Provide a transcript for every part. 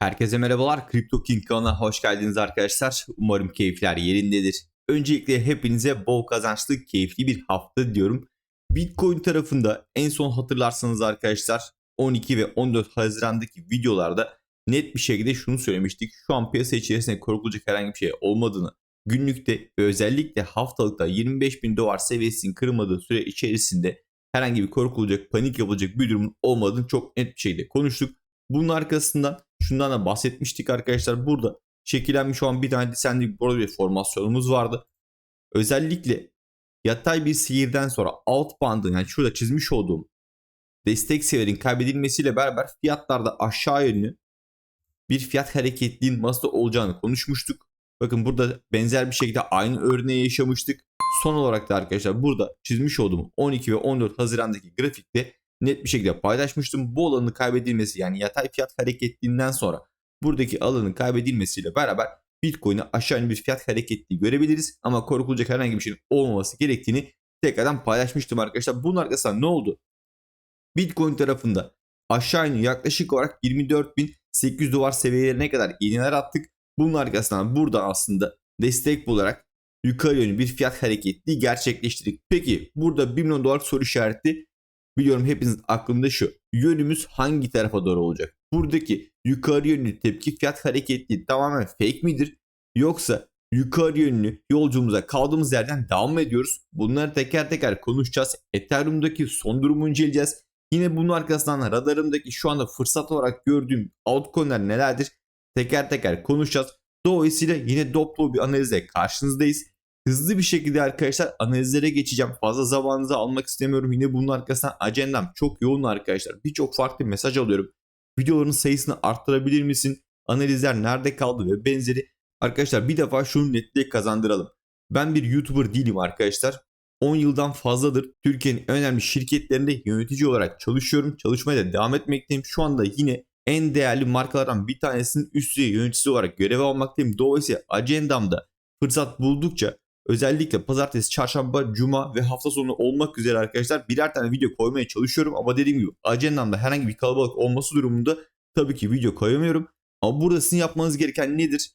Herkese merhabalar. Crypto King kanalına hoş geldiniz arkadaşlar. Umarım keyifler yerindedir. Öncelikle hepinize bol kazançlı, keyifli bir hafta diyorum. Bitcoin tarafında en son hatırlarsanız arkadaşlar 12 ve 14 Haziran'daki videolarda net bir şekilde şunu söylemiştik. Şu an piyasa içerisinde korkulacak herhangi bir şey olmadığını, günlükte ve özellikle haftalıkta 25 bin dolar seviyesinin kırılmadığı süre içerisinde herhangi bir korkulacak, panik yapılacak bir durumun olmadığını çok net bir şekilde konuştuk. Bunun arkasından şundan da bahsetmiştik arkadaşlar. Burada şekillenmiş olan bir tane descending Broadway formasyonumuz vardı. Özellikle yatay bir seyirden sonra alt bandın yani şurada çizmiş olduğum destek seviyelerin kaybedilmesiyle beraber fiyatlarda aşağı yönlü bir fiyat hareketliğin masada olacağını konuşmuştuk. Bakın burada benzer bir şekilde aynı örneği yaşamıştık. Son olarak da arkadaşlar burada çizmiş olduğum 12 ve 14 Haziran'daki grafikte net bir şekilde paylaşmıştım. Bu alanın kaybedilmesi yani yatay fiyat hareketliğinden sonra buradaki alanın kaybedilmesiyle beraber Bitcoin'e aşağı bir fiyat hareketliği görebiliriz. Ama korkulacak herhangi bir şeyin olmaması gerektiğini tekrardan paylaşmıştım arkadaşlar. Bunun arkasından ne oldu? Bitcoin tarafında aşağı yönlü yaklaşık olarak 24.800 dolar seviyelerine kadar iğneler attık. Bunun arkasından burada aslında destek bularak yukarı yönlü bir fiyat hareketliği gerçekleştirdik. Peki burada 1 milyon dolar soru işareti biliyorum hepiniz aklında şu. Yönümüz hangi tarafa doğru olacak? Buradaki yukarı yönlü tepki fiyat hareketliği tamamen fake midir? Yoksa yukarı yönlü yolculuğumuza kaldığımız yerden devam ediyoruz? Bunları teker teker konuşacağız. Ethereum'daki son durumu inceleyeceğiz. Yine bunun arkasından radarımdaki şu anda fırsat olarak gördüğüm altcoin'ler nelerdir? Teker teker konuşacağız. Dolayısıyla yine doplu bir analizle karşınızdayız. Hızlı bir şekilde arkadaşlar analizlere geçeceğim. Fazla zamanınızı almak istemiyorum. Yine bunun arkasından ajandam çok yoğun arkadaşlar. Birçok farklı mesaj alıyorum. Videoların sayısını arttırabilir misin? Analizler nerede kaldı ve benzeri. Arkadaşlar bir defa şunu netliğe kazandıralım. Ben bir YouTuber değilim arkadaşlar. 10 yıldan fazladır Türkiye'nin en önemli şirketlerinde yönetici olarak çalışıyorum. Çalışmaya da devam etmekteyim. Şu anda yine en değerli markalardan bir tanesinin üst düzey yöneticisi olarak görev almaktayım. Dolayısıyla ajandamda fırsat buldukça özellikle pazartesi, çarşamba, cuma ve hafta sonu olmak üzere arkadaşlar birer tane video koymaya çalışıyorum. Ama dediğim gibi ajandamda herhangi bir kalabalık olması durumunda tabii ki video koyamıyorum. Ama burada sizin yapmanız gereken nedir?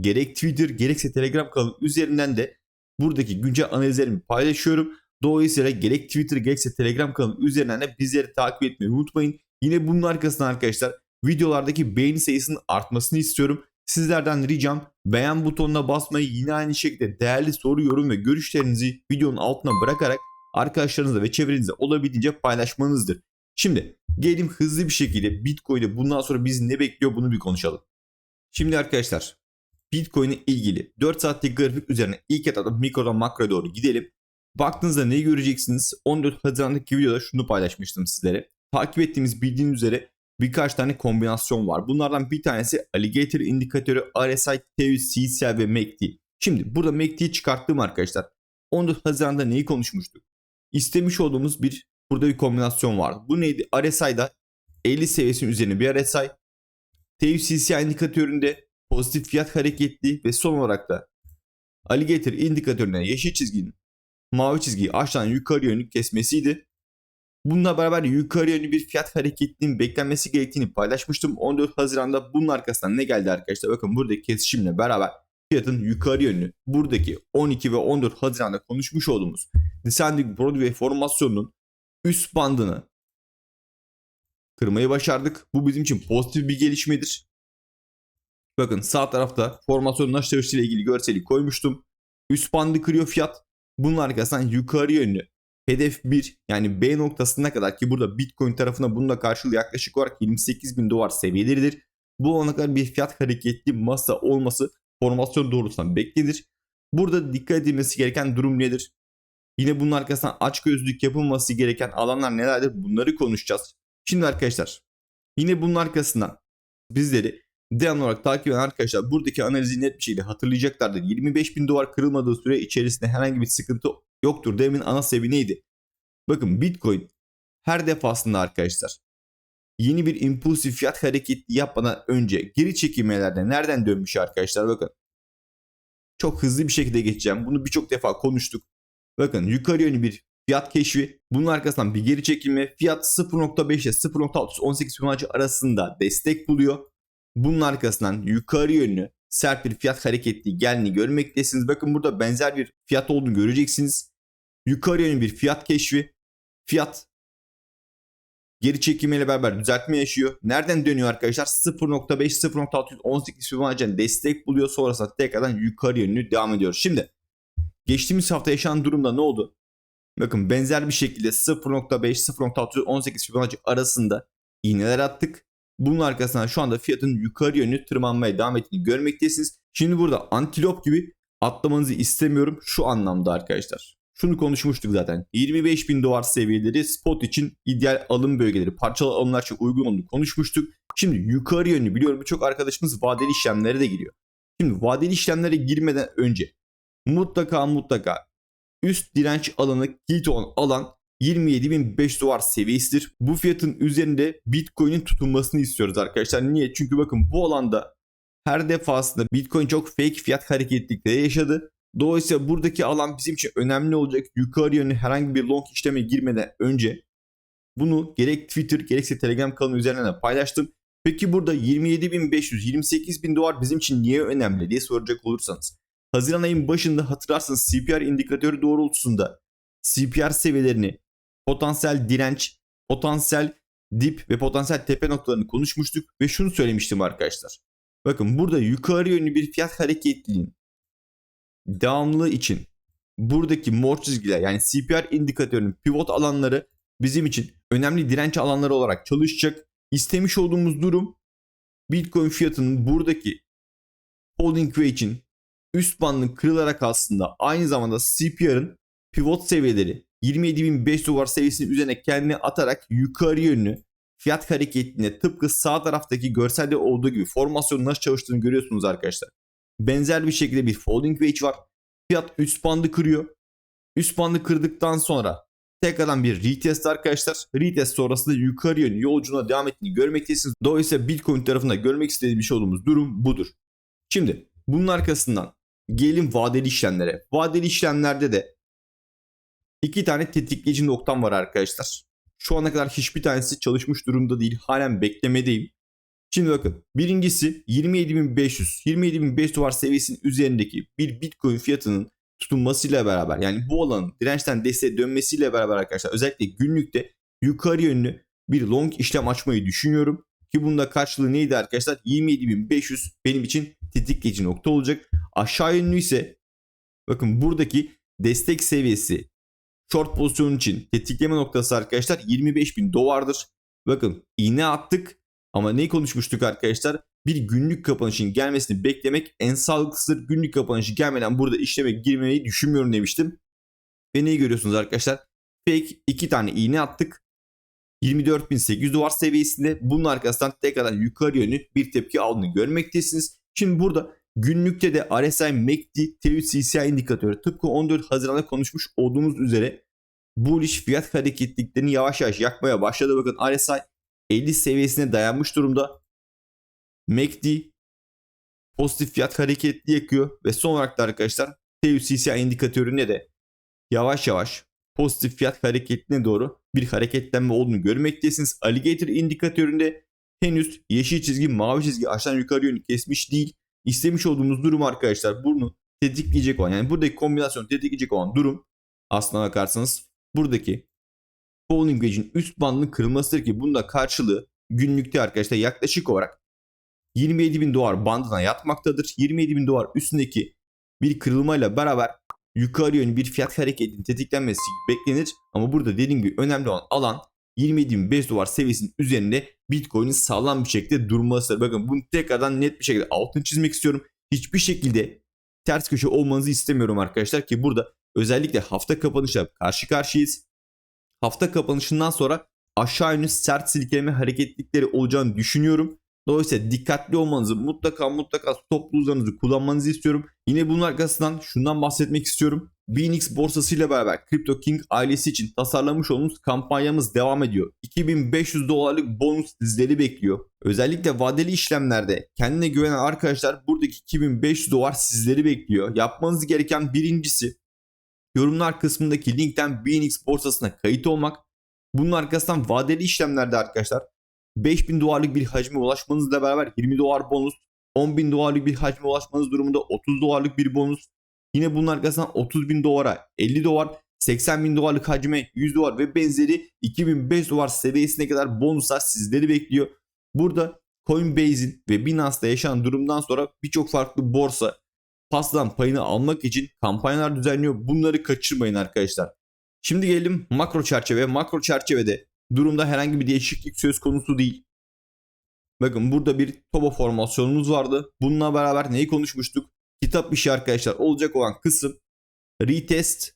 Gerek Twitter gerekse Telegram kanalı üzerinden de buradaki güncel analizlerimi paylaşıyorum. Dolayısıyla gerek Twitter gerekse Telegram kanalı üzerinden de bizleri takip etmeyi unutmayın. Yine bunun arkasından arkadaşlar videolardaki beğeni sayısının artmasını istiyorum. Sizlerden ricam beğen butonuna basmayı yine aynı şekilde değerli soru, yorum ve görüşlerinizi videonun altına bırakarak arkadaşlarınızla ve çevrenizde olabildiğince paylaşmanızdır. Şimdi gelin hızlı bir şekilde Bitcoin'de bundan sonra bizi ne bekliyor bunu bir konuşalım. Şimdi arkadaşlar Bitcoin'e ilgili 4 saatlik grafik üzerine ilk etapta mikrodan makroya doğru gidelim. Baktığınızda ne göreceksiniz? 14 Haziran'daki videoda şunu paylaşmıştım sizlere. Takip ettiğimiz bildiğiniz üzere birkaç tane kombinasyon var. Bunlardan bir tanesi Alligator indikatörü, RSI, TU, CCL ve MACD. Şimdi burada MACD'yi çıkarttım arkadaşlar. 14 Haziran'da neyi konuşmuştuk? İstemiş olduğumuz bir burada bir kombinasyon vardı. Bu neydi? RSI'da 50 seviyesinin üzerine bir RSI. TU, CCL indikatöründe pozitif fiyat hareketli ve son olarak da Alligator indikatörüne yeşil çizginin mavi çizgiyi aşağıdan yukarı yönlü kesmesiydi. Bununla beraber yukarı yönlü bir fiyat hareketliğinin beklenmesi gerektiğini paylaşmıştım. 14 Haziran'da bunun arkasından ne geldi arkadaşlar? Bakın buradaki kesişimle beraber fiyatın yukarı yönlü buradaki 12 ve 14 Haziran'da konuşmuş olduğumuz Descending Broadway formasyonunun üst bandını kırmayı başardık. Bu bizim için pozitif bir gelişmedir. Bakın sağ tarafta formasyonun açılışıyla ile ilgili görseli koymuştum. Üst bandı kırıyor fiyat. Bunun arkasından yukarı yönlü hedef 1 yani B noktasına kadar ki burada Bitcoin tarafına bununla karşılığı yaklaşık olarak 28 bin dolar seviyeleridir. Bu ana kadar bir fiyat hareketli masa olması formasyon doğrultusunda beklenir. Burada dikkat edilmesi gereken durum nedir? Yine bunun arkasından aç gözlük yapılması gereken alanlar nelerdir? Bunları konuşacağız. Şimdi arkadaşlar yine bunun arkasından bizleri devamlı olarak takip eden arkadaşlar buradaki analizi net bir şekilde hatırlayacaklardır. 25 bin dolar kırılmadığı süre içerisinde herhangi bir sıkıntı yoktur demin ana sebebi neydi? Bakın Bitcoin her defasında arkadaşlar yeni bir impulsif fiyat hareketi yapmadan önce geri çekilmelerde nereden dönmüş arkadaşlar bakın. Çok hızlı bir şekilde geçeceğim. Bunu birçok defa konuştuk. Bakın yukarı yönlü bir fiyat keşfi. Bunun arkasından bir geri çekilme. Fiyat 0.5 ile 0.618 Fibonacci arasında destek buluyor. bunun arkasından yukarı yönlü sert bir fiyat hareketli geldiğini görmektesiniz. Bakın burada benzer bir fiyat olduğunu göreceksiniz. Yukarı yönlü bir fiyat keşfi. Fiyat geri çekimiyle beraber düzeltme yaşıyor. Nereden dönüyor arkadaşlar? 0.5 0.618 Fibonacci'den destek buluyor. Sonrasında tekrardan yukarı yönlü devam ediyor. Şimdi geçtiğimiz hafta yaşanan durumda ne oldu? Bakın benzer bir şekilde 0.5 0.618 Fibonacci arasında iğneler attık. Bunun arkasından şu anda fiyatın yukarı yönlü tırmanmaya devam ettiğini görmektesiniz. Şimdi burada antilop gibi atlamanızı istemiyorum şu anlamda arkadaşlar. Şunu konuşmuştuk zaten. 25 bin dolar seviyeleri spot için ideal alım bölgeleri, parçalı alımlar için uygun olduğunu konuşmuştuk. Şimdi yukarı yönlü biliyorum birçok arkadaşımız vadeli işlemlere de giriyor. Şimdi vadeli işlemlere girmeden önce mutlaka mutlaka üst direnç alanı kilit olan alan 27.500 dolar seviyesidir. Bu fiyatın üzerinde Bitcoin'in tutulmasını istiyoruz arkadaşlar. Niye? Çünkü bakın bu alanda her defasında Bitcoin çok fake fiyat hareketlilikleri yaşadı. Dolayısıyla buradaki alan bizim için önemli olacak. Yukarı yönlü herhangi bir long işleme girmeden önce bunu gerek Twitter gerekse Telegram kanalı üzerinden de paylaştım. Peki burada 27.500, 28.000 dolar bizim için niye önemli diye soracak olursanız. Haziran ayın başında hatırlarsanız CPR indikatörü doğrultusunda CPR seviyelerini potansiyel direnç, potansiyel dip ve potansiyel tepe noktalarını konuşmuştuk ve şunu söylemiştim arkadaşlar. Bakın burada yukarı yönlü bir fiyat hareketliliğin devamlılığı için buradaki mor çizgiler yani CPR indikatörünün pivot alanları bizim için önemli direnç alanları olarak çalışacak. İstemiş olduğumuz durum Bitcoin fiyatının buradaki holding wedge'in üst bandının kırılarak aslında aynı zamanda CPR'ın pivot seviyeleri 27.500 dolar seviyesinin üzerine kendini atarak yukarı yönlü fiyat hareketinde tıpkı sağ taraftaki görselde olduğu gibi formasyonun nasıl çalıştığını görüyorsunuz arkadaşlar. Benzer bir şekilde bir folding wedge var. Fiyat üst bandı kırıyor. Üst bandı kırdıktan sonra tekrardan bir retest arkadaşlar. Retest sonrasında yukarı yönlü yolculuğuna devam ettiğini görmektesiniz. Dolayısıyla Bitcoin tarafında görmek istediğimiz olduğumuz durum budur. Şimdi bunun arkasından gelelim vadeli işlemlere. Vadeli işlemlerde de iki tane tetikleyici noktam var arkadaşlar. Şu ana kadar hiçbir tanesi çalışmış durumda değil. Halen beklemedeyim. Şimdi bakın birincisi 27.500 27.500 dolar seviyesinin üzerindeki bir Bitcoin fiyatının tutunmasıyla beraber yani bu alanın dirençten desteğe dönmesiyle beraber arkadaşlar özellikle günlükte yukarı yönlü bir long işlem açmayı düşünüyorum. Ki bunda karşılığı neydi arkadaşlar? 27.500 benim için tetikleyici nokta olacak. Aşağı yönlü ise bakın buradaki destek seviyesi short pozisyon için tetikleme noktası arkadaşlar 25.000 dolardır. Bakın iğne attık ama neyi konuşmuştuk arkadaşlar? Bir günlük kapanışın gelmesini beklemek en sağlıklısıdır. Günlük kapanışı gelmeden burada işleme girmeyi düşünmüyorum demiştim. Ve neyi görüyorsunuz arkadaşlar? Fake iki tane iğne attık. 24.800 dolar seviyesinde bunun arkasından tekrardan yukarı yönlü bir tepki aldığını görmektesiniz. Şimdi burada günlükte de RSI MACD TVCCI indikatörü tıpkı 14 Haziran'da konuşmuş olduğumuz üzere bullish fiyat hareketliklerini yavaş yavaş yakmaya başladı. Bakın RSI 50 seviyesine dayanmış durumda. MACD pozitif fiyat hareketli yakıyor ve son olarak da arkadaşlar TVCCI indikatöründe de yavaş yavaş pozitif fiyat hareketine doğru bir hareketlenme olduğunu görmektesiniz. Alligator indikatöründe henüz yeşil çizgi mavi çizgi aşağı yukarı yönlü kesmiş değil. İstemiş olduğumuz durum arkadaşlar bunu tetikleyecek olan yani buradaki kombinasyon tetikleyecek olan durum aslına bakarsanız buradaki falling wedge'in üst bandının kırılmasıdır ki bunda karşılığı günlükte arkadaşlar yaklaşık olarak 27 bin dolar bandına yatmaktadır. 27 bin dolar üstündeki bir kırılmayla beraber yukarı yönlü bir fiyat hareketinin tetiklenmesi beklenir. Ama burada dediğim gibi önemli olan alan 27.500 dolar seviyesinin üzerinde Bitcoin'in sağlam bir şekilde durmasıdır. Bakın bunu tekrardan net bir şekilde altını çizmek istiyorum. Hiçbir şekilde ters köşe olmanızı istemiyorum arkadaşlar ki burada özellikle hafta kapanışla karşı karşıyayız. Hafta kapanışından sonra aşağı yönlü sert silkeleme hareketlikleri olacağını düşünüyorum. Dolayısıyla dikkatli olmanızı mutlaka mutlaka stop loss'larınızı kullanmanızı istiyorum. Yine bunun arkasından şundan bahsetmek istiyorum. Binix borsasıyla beraber Crypto King ailesi için tasarlamış olduğumuz kampanyamız devam ediyor. 2500 dolarlık bonus sizleri bekliyor. Özellikle vadeli işlemlerde kendine güvenen arkadaşlar buradaki 2500 dolar sizleri bekliyor. Yapmanız gereken birincisi yorumlar kısmındaki linkten Binix borsasına kayıt olmak. Bunun arkasından vadeli işlemlerde arkadaşlar 5000 dolarlık bir hacme ulaşmanızla beraber 20 dolar bonus, 10.000 dolarlık bir hacme ulaşmanız durumunda 30 dolarlık bir bonus. Yine bunun arkasından 30 bin dolara 50 dolar, 80 bin dolarlık hacme 100 dolar ve benzeri 2005 dolar seviyesine kadar bonuslar sizleri bekliyor. Burada Coinbase'in ve Binance'da yaşanan durumdan sonra birçok farklı borsa pastadan payını almak için kampanyalar düzenliyor. Bunları kaçırmayın arkadaşlar. Şimdi gelelim makro çerçeve. Makro çerçevede durumda herhangi bir değişiklik söz konusu değil. Bakın burada bir toba formasyonumuz vardı. Bununla beraber neyi konuşmuştuk? Kitap işi arkadaşlar olacak olan kısım retest.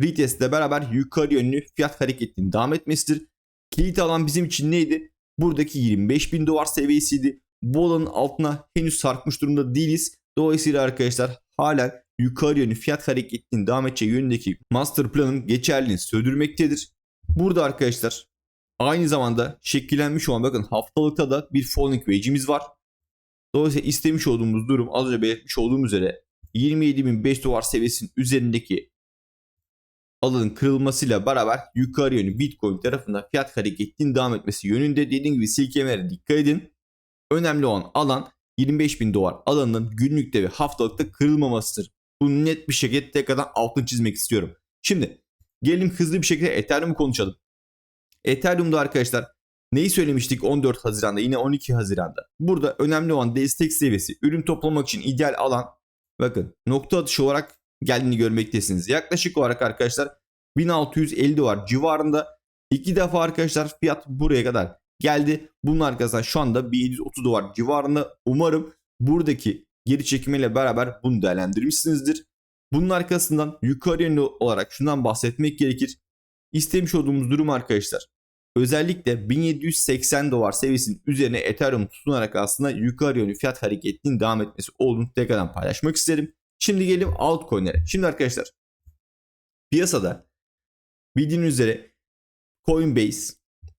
Retest ile beraber yukarı yönlü fiyat hareketinin devam etmesidir. Kilit alan bizim için neydi? Buradaki 25 bin dolar seviyesiydi. Bu alanın altına henüz sarkmış durumda değiliz. Dolayısıyla arkadaşlar halen yukarı yönlü fiyat hareketinin devam edeceği yönündeki master planın geçerliliğini sürdürmektedir. Burada arkadaşlar aynı zamanda şekillenmiş olan bakın haftalıkta da bir falling wedge'imiz var. Dolayısıyla istemiş olduğumuz durum az önce belirtmiş olduğum üzere 27.500 dolar seviyesinin üzerindeki alanın kırılmasıyla beraber yukarı yönlü Bitcoin tarafında fiyat hareketinin devam etmesi yönünde dediğim gibi silkemelere dikkat edin. Önemli olan alan 25.000 dolar alanının günlükte ve haftalıkta kırılmamasıdır. Bunu net bir şekilde tekrardan altını çizmek istiyorum. Şimdi gelin hızlı bir şekilde Ethereum'u konuşalım. Ethereum'da arkadaşlar neyi söylemiştik 14 Haziran'da yine 12 Haziran'da. Burada önemli olan destek seviyesi ürün toplamak için ideal alan bakın nokta atışı olarak geldiğini görmektesiniz. Yaklaşık olarak arkadaşlar 1650 dolar civarında iki defa arkadaşlar fiyat buraya kadar geldi. Bunun arkasından şu anda 1730 dolar civarında. Umarım buradaki geri çekimiyle beraber bunu değerlendirmişsinizdir. Bunun arkasından yukarı yönlü olarak şundan bahsetmek gerekir. İstemiş olduğumuz durum arkadaşlar. Özellikle 1780 dolar seviyesinin üzerine Ethereum tutunarak aslında yukarı yönlü fiyat hareketinin devam etmesi olduğunu tekrardan paylaşmak isterim. Şimdi gelelim altcoin'lere. Şimdi arkadaşlar piyasada bildiğiniz üzere Coinbase,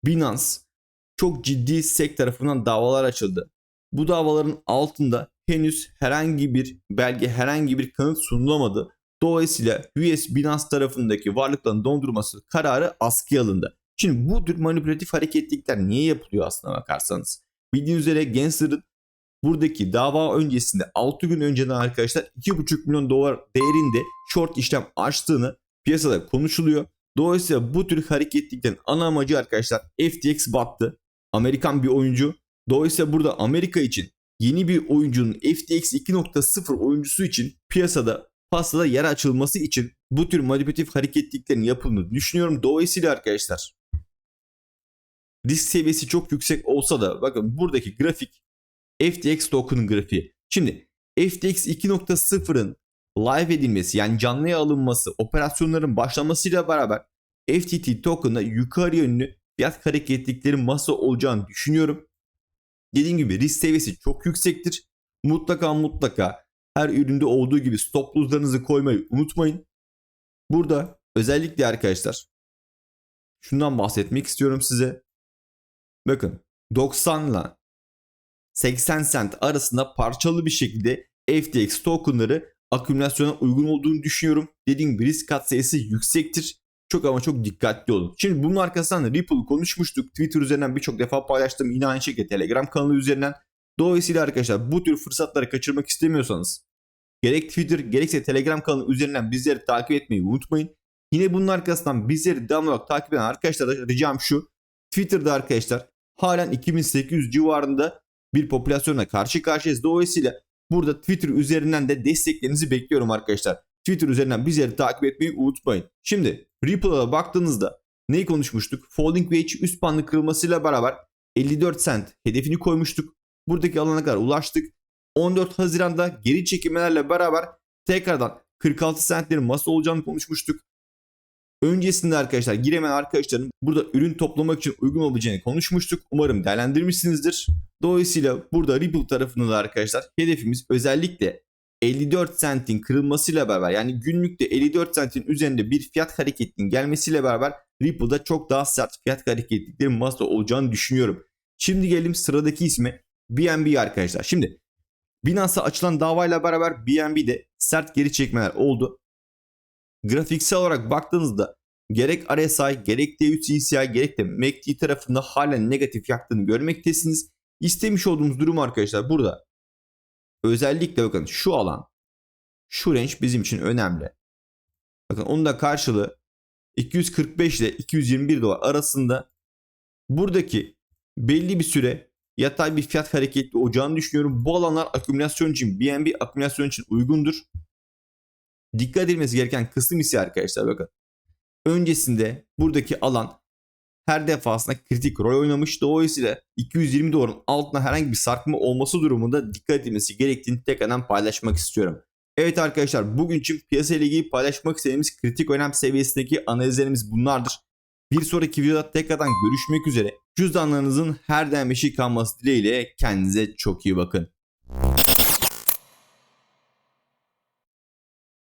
Binance çok ciddi SEC tarafından davalar açıldı. Bu davaların altında henüz herhangi bir belge, herhangi bir kanıt sunulamadı. Dolayısıyla US Binance tarafındaki varlıkların dondurması kararı askıya alındı. Şimdi bu tür manipülatif hareketlilikler niye yapılıyor aslına bakarsanız? Bildiğiniz üzere Gensler'ın buradaki dava öncesinde 6 gün önceden arkadaşlar 2,5 milyon dolar değerinde short işlem açtığını piyasada konuşuluyor. Dolayısıyla bu tür hareketliliklerin ana amacı arkadaşlar FTX battı. Amerikan bir oyuncu. Dolayısıyla burada Amerika için yeni bir oyuncunun FTX 2.0 oyuncusu için piyasada pastada yer açılması için bu tür manipülatif hareketliliklerin yapıldığını düşünüyorum. Dolayısıyla arkadaşlar risk seviyesi çok yüksek olsa da bakın buradaki grafik FTX token grafiği. Şimdi FTX 2.0'ın live edilmesi yani canlıya alınması, operasyonların başlamasıyla beraber FTT token'da yukarı yönlü fiyat hareketliliklerin masa olacağını düşünüyorum. Dediğim gibi risk seviyesi çok yüksektir. Mutlaka mutlaka her üründe olduğu gibi stop loss'larınızı koymayı unutmayın. Burada özellikle arkadaşlar şundan bahsetmek istiyorum size. Bakın 90 ile 80 cent arasında parçalı bir şekilde FTX tokenları akümülasyona uygun olduğunu düşünüyorum. Dediğim gibi risk kat sayısı yüksektir. Çok ama çok dikkatli olun. Şimdi bunun arkasından Ripple konuşmuştuk. Twitter üzerinden birçok defa paylaştım. Yine aynı şekilde Telegram kanalı üzerinden. Dolayısıyla arkadaşlar bu tür fırsatları kaçırmak istemiyorsanız gerek Twitter gerekse Telegram kanalı üzerinden bizleri takip etmeyi unutmayın. Yine bunun arkasından bizleri devamlı takip eden arkadaşlara ricam şu. Twitter'da arkadaşlar halen 2800 civarında bir popülasyonla karşı karşıyayız. Dolayısıyla burada Twitter üzerinden de desteklerinizi bekliyorum arkadaşlar. Twitter üzerinden bizleri takip etmeyi unutmayın. Şimdi Ripple'a baktığınızda neyi konuşmuştuk? Falling Wedge üst bandı kırılmasıyla beraber 54 cent hedefini koymuştuk. Buradaki alana kadar ulaştık. 14 Haziran'da geri çekilmelerle beraber tekrardan 46 centlerin masa olacağını konuşmuştuk. Öncesinde arkadaşlar giremeyen arkadaşların burada ürün toplamak için uygun olabileceğini konuşmuştuk. Umarım değerlendirmişsinizdir. Dolayısıyla burada Ripple tarafında da arkadaşlar hedefimiz özellikle 54 centin kırılmasıyla beraber yani günlükte 54 centin üzerinde bir fiyat hareketinin gelmesiyle beraber Ripple'da çok daha sert fiyat hareketlikleri masa olacağını düşünüyorum. Şimdi gelelim sıradaki isme BNB arkadaşlar. Şimdi Binance'a açılan davayla beraber BNB'de sert geri çekmeler oldu. Grafiksel olarak baktığınızda gerek RSI gerek D3 CCI gerek de MACD tarafında halen negatif yaktığını görmektesiniz. İstemiş olduğumuz durum arkadaşlar burada. Özellikle bakın şu alan şu range bizim için önemli. Bakın onun da karşılığı 245 ile 221 dolar arasında buradaki belli bir süre yatay bir fiyat hareketli olacağını düşünüyorum. Bu alanlar akümülasyon için BNB akümülasyon için uygundur. Dikkat edilmesi gereken kısım ise arkadaşlar bakın. Öncesinde buradaki alan her defasında kritik rol oynamış. Dolayısıyla 220 doların altına herhangi bir sarkma olması durumunda dikkat edilmesi gerektiğini tekrardan paylaşmak istiyorum. Evet arkadaşlar bugün için piyasa ile ilgili paylaşmak istediğimiz kritik önem seviyesindeki analizlerimiz bunlardır. Bir sonraki videoda tekrardan görüşmek üzere. Cüzdanlarınızın her daim eşik kalması dileğiyle kendinize çok iyi bakın.